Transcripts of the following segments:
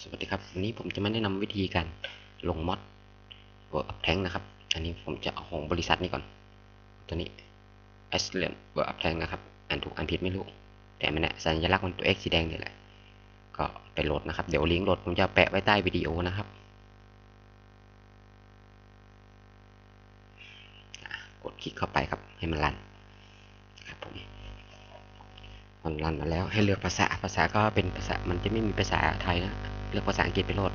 สวัสดีครับวันนี้ผมจะมาแนะนำวิธีการลงมอด World of Tank นะครับ อันนี้ผมจะเอาของบริษัทนี้ก่อน ตัวนี้ a s l e n World of Tank นะครับอ่านถูกอ่านผิดไม่รู้ แต่มันเนี่ยสัญลักษณ์มันตัว X สีแดงนี่แหละ ก็ไปโหลดนะครับ เดี๋ยวลิงก์โหลดผมจะแปะไว้ใต้วิดีโอนะครับ กดคลิกเข้าไปครับให้มันรันครับผมมันรันมาแล้วให้เลือกภาษาภาษาก็เป็นภาษามันจะไม่มีภาษาไทยนะ เลือกภาษาอังกฤษไปโหลด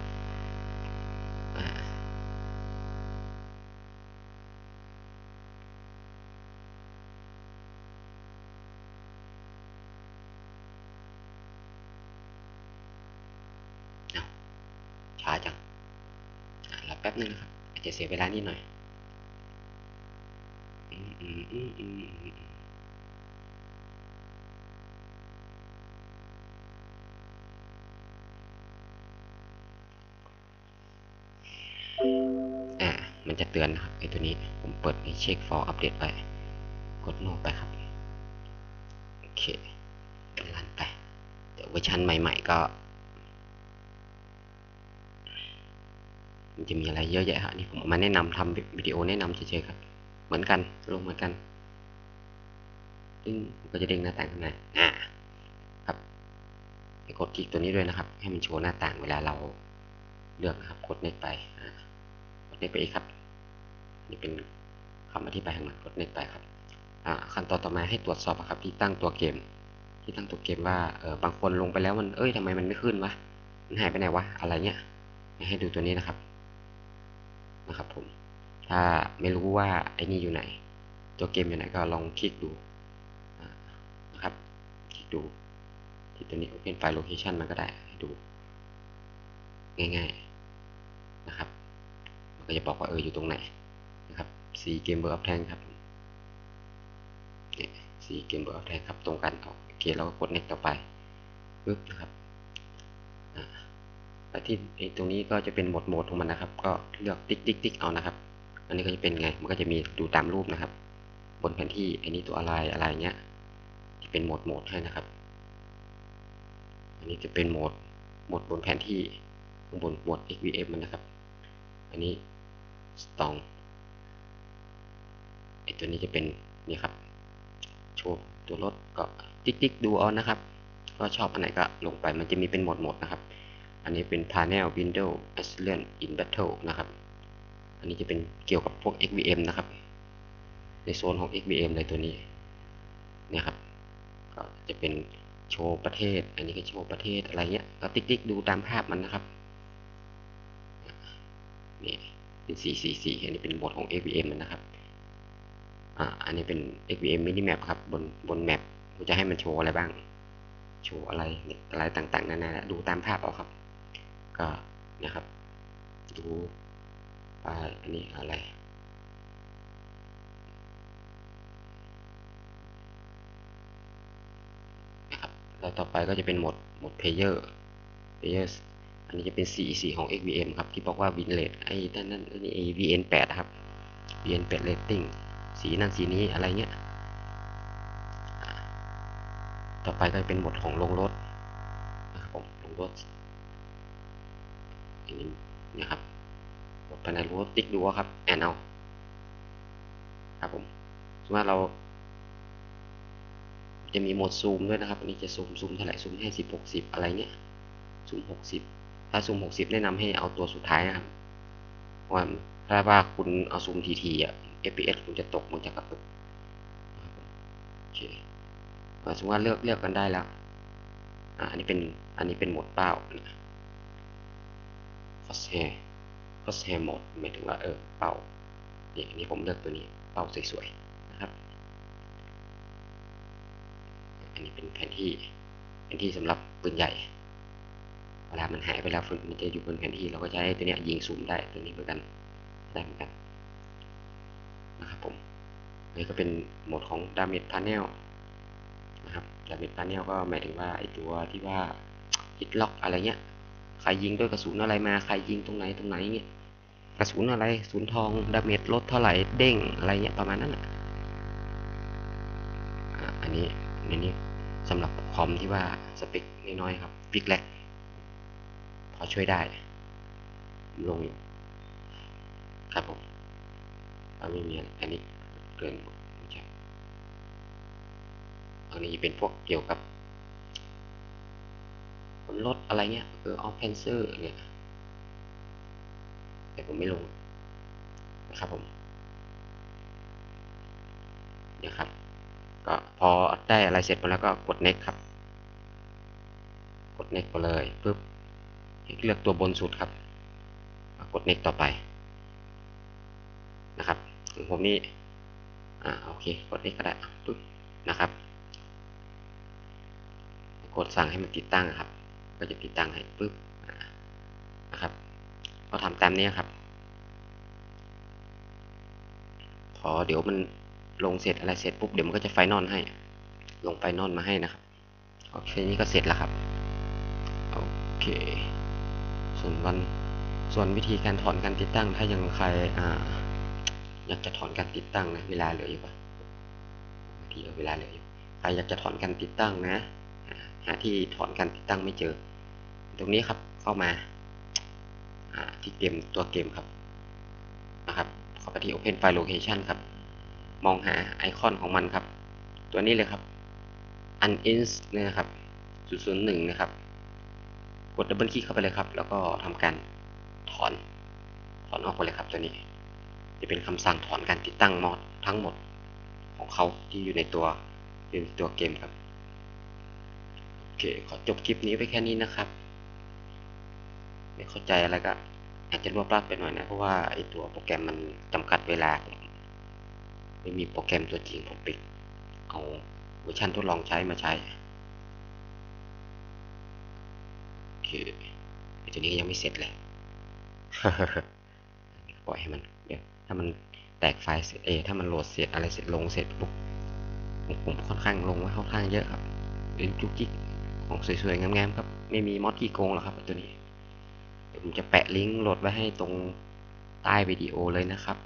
ช้าจังรอแป๊บนึงนะครับอาจจะเสียเวลานิดหน่อยอืมอืมอืมอืม จะเตือนนะครับไอตัวนี้ผมเปิดในเช็ค for update ไป กดโน้ไปครับ โอเครันไป เดี๋ยวเวอร์ชันใหม่ ๆ ก็ มันจะมีอะไรเยอะแยะครับนี่ผมมาแนะนำทำวิดีโอแนะนำเฉยๆครับ เหมือนกันลงเหมือนกันซึ่งก็จะเด้งหน้าต่างขึ้นมาอ่าครับให้กดคลิกตัวนี้ด้วยนะครับ ให้มันโชว์หน้าต่างเวลาเราเลือกนะครับกดเน็ตไปอ่ากดเน็ตไปอีกครับ นี่เป็นคำอธิบายของมันกดเน็ตไปครับขั้นตอนต่อมาให้ตรวจสอบครับที่ตั้งตัวเกม ที่ตั้งตัวเกมว่าเออบางคนลงไปแล้วมันเอ้ยทำไมมันไม่ขึ้นวะมันหายไปไหนวะอะไรเงี้ยให้ดูตัวนี้นะครับนะครับผมถ้าไม่รู้ว่าไอ้นี่อยู่ไหน ตัวเกมอยู่ไหนก็ลองคลิกดูนะครับคลิกดูที่ตัวนี้ Open File Location มันก็ได้ให้ดู ง่ายๆนะครับ มันก็จะบอกว่าเอออยู่ตรงไหน สีเกมเบอร์อัพแทงครับเนี่ยสีเกมเบอร์อัพแทงครับตรงกันโอเคเราก็กด next ต่อไปปึ๊บนะครับไปที่ไอ้ตรงนี้ก็จะเป็นโหมดโหมดของมันนะครับ ก็เลือกติ๊กติ๊กติ๊กเอานะครับ อันนี้ก็จะเป็นไงมันก็จะมีดูตามรูปนะครับ บนแผนที่ไอ้นี้ตัวอะไรอะไรเงี้ยจะเป็นโหมดโหมดให้นะครับ อันนี้จะเป็นโหมดโหมดบนแผนที่บนโหมด XVM มันนะครับ อันนี้สตอง ไอตัวนี้จะเป็นนี่ครับ โชว์ตัวรถก็ติ๊กติ๊กดูเอานะครับ ก็ชอบอันไหนก็ลงไปมันจะมีเป็นหมดหมดนะครับ อันนี้เป็น Panel Window a s l e n in Battle นะครับ อันนี้จะเป็นเกี่ยวกับพวก XVM นะครับ ในโซนของ XVM เลยตัวนี้เนี่ยครับ ก็จะเป็นโชว์ประเทศ อันนี้ก็โชว์ประเทศอะไรเงี้ย ก็ติ๊กติ๊กดูตามภาพมันนะครับ นี่เป็น444อันนี้เป็นบทของ AVM นะครับ อ่าอันนี้เป็น AVM minimap ครับ บนบนแมปผมจะให้มันโชว์อะไรบ้าง โชว์อะไรเนี่ยอะไรต่างๆนานาดูตามภาพเอาครับ ก็นะครับ ดูไปอันนี้อะไรนะครับแล้วต่อไปก็จะเป็นหมดหมด player player อันนี้จะเป็นสีสีของ XVM ครับ ที่บอกว่า win rate ไอ้นั่นนั่นนี่ VN 8ครับ VN 8 rating สีนั่นสีนี้อะไรเงี้ย ต่อไปก็เป็นหมดของลงรถนะครับผมลงรถอย่างนี้นะครับหมดภายในรถติ๊กดูครับแอนเอาครับผมสมมติเรา จะมีโหมดซูมด้วยนะครับอันนี้จะซูมซูมเท่าไหร่ซูมให้สิบหกสิบอะไรเงี้ยซูมหกสิบถ้าซูม60แนะนำให้เอาตัวสุดท้ายนะครับว่า ถ้าว่าคุณเอาซูมทีทีอะ FPS คุณจะตกมันจะกระตุกโอเคสมมติว่าเลือกเลือกกันได้แล้วอ่าอันนี้เป็นอันนี้เป็นโหมดเป้า cross hair cross hair mode หมายถึงว่าเออเป้านี่อันนี้ผมเลือกตัวนี้เป้าสวยๆนะครับ อันนี้เป็นแผนที่แผนที่สำหรับปืนใหญ่เวลามันหายไปแล้วมันจะอยู่บนแผนที่เราก็จะใช้ตัวนี้ยิงซูมได้ตัวนี้เหมือนกัน ได้เหมือนกันนะครับผมนี่ก็เป็นโหมดของ damage panel นะครับ damage panel ก็หมายถึงว่าไอตัวที่ว่า hit lock อะไรเงี้ย ใครยิงด้วยกระสุนอะไรมา ใครยิงตรงไหนตรงไหนเงี้ย กระสุนอะไรศูนย์ทองดาเมจลดเท่าไหร่เด้งอะไรเงี้ยประมาณนั้นอะอันนี้อันนี้สำหรับคอมที่ว่าสเปคน้อยๆครับฟิกแลกพพอช่วยได้ลงอยู่ ครับผมก็ไม่มีอันนี้เกินไม่ใช่อันนี้เป็นพวกเกี่ยวกับผลลดอะไรเงี้ยคือออฟเพนเซอร์เนี่ยแต่ผมไม่ลงนะครับผมเนี่ยครับ ก็พอได้อะไรเสร็จหมดแล้วก็กด next ครับ กด next ไปเลยปุ๊บเลือกตัวบนสุดครับ กด next ต่อไป นะครับของผมนี่อ่าโอเคกด next ก็ได้ปุ๊บนะครับ กดสั่งให้มันติดตั้งครับ ก็จะติดตั้งให้ปุ๊บนะครับก็ทำตามนี้ครับ พอเดี๋ยวมันลงเสร็จอะไรเสร็จปุ๊บเดี๋ยวมันก็จะไฟนอลให้ ลงไฟนอลมาให้นะครับโอเคนี้ก็เสร็จแล้วครับโอเค ส่วนวันส่วนวิธีการถอนการติดตั้งถ้ายังใครอ่า อยากจะถอนการติดตั้งนะ เวลาเหลืออยู่ปะบางทีเวลาเหลืออยู่ใครอยากจะถอนการติดตั้งนะ หาที่ถอนการติดตั้งไม่เจอ ตรงนี้ครับเข้ามาที่เกมตัวเกมครับนะครับเข้าไปที่ Open File Location ครับ มองหาไอคอนของมันครับ ตัวนี้เลยครับ unins นะครับ001 นะครับ กดดับเบิลคลิกเข้าไปเลยครับ แล้วก็ทำการถอน ถอนออกไปเลยครับตัวนี้ จะเป็นคำสั่งถอนการติดตั้งมอดทั้งหมดของเขาที่อยู่ในตัวอยู่ในตัวเกมครับ โอเค ขอจบคลิปนี้ไปแค่นี้นะครับ ไม่เข้าใจอะไรก็อาจจะรวบรัดไปหน่อยนะ เพราะว่าไอตัวโปรแกรมมันจำกัดเวลา ไม่มีโปรแกรมตัวจริงผมปิด เอาเวอร์ชันทดลองใช้มาใช้โอเคไอตัวนี้ยังไม่เสร็จเลยปล่อยให้มันเดี๋ยว ถ้ามันแตกไฟล์เสร็จเอถ้ามันโหลดเสร็จอะไรเสร็จลงเสร็จปุ๊บผมค่อนข้างลงไว้ค่อนข้างเยอะครับเป็นจุกจิกของสวยๆงามๆครับ ไม่มีมอดกี่โกงหรอกครับตัวนี้เดี๋ยวผมจะแปะลิงก์โหลดไว้ให้ตรงใต้วิดีโอเลยนะครับ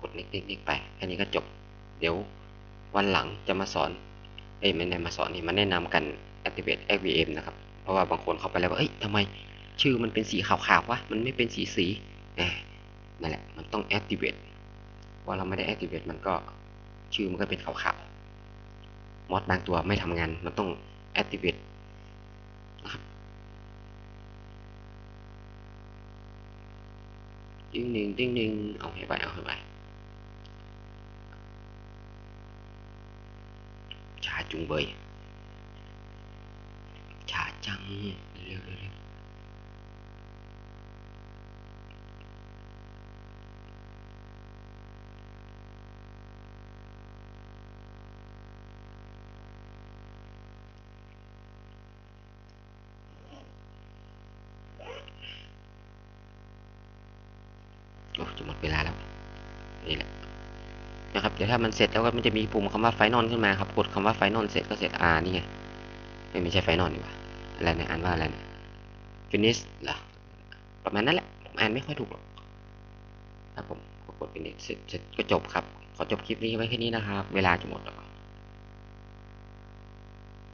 กดนิกๆๆไปแค่นี้ก็จบ เดี๋ยววันหลังจะมาสอน เอ้ยไม่ได้มาสอนนี่มาแนะนำกัน activate FVM นะครับ เพราะว่าบางคนเข้าไปแล้วว่าเอ้ยทำไม ชื่อมันเป็นสีขาวๆวะมันไม่เป็นสีสีนั่นแหละ มันต้อง activate ว่าเราไม่ได้ activate มันก็ชื่อมันก็เป็นขาวๆมอดบางตัวไม่ทำงาน มันต้อง activate นะครับติ้งหนึ่งติ้งหนึ่งเอาให้ไปเอาให้ไปชาจุงเบยชาจัง เร็วเร็วเร็วโอ้จะหมด เวลาแล้วนี่แหละนะครับเดี๋ยวถ้ามันเสร็จแล้วก็มันจะมีปุ่มคำว่าไฟนอลขึ้นมาครับกดคำว่าไฟนอลเสร็จก็เสร็จอ่านี่ไงไม่ไม่ใช่ไฟนอลดีกว่าอะไรนะอ่านว่าอะไรนี่ย finish เหรอประมาณนั้นแหละผมอ่านไม่ค่อยถูกหรอกครับผมกด finish เสเสร็จก็จบครับขอจบคลิปนี้ไว้แค่นี้นะครับ เวลาจะหมดแล้ว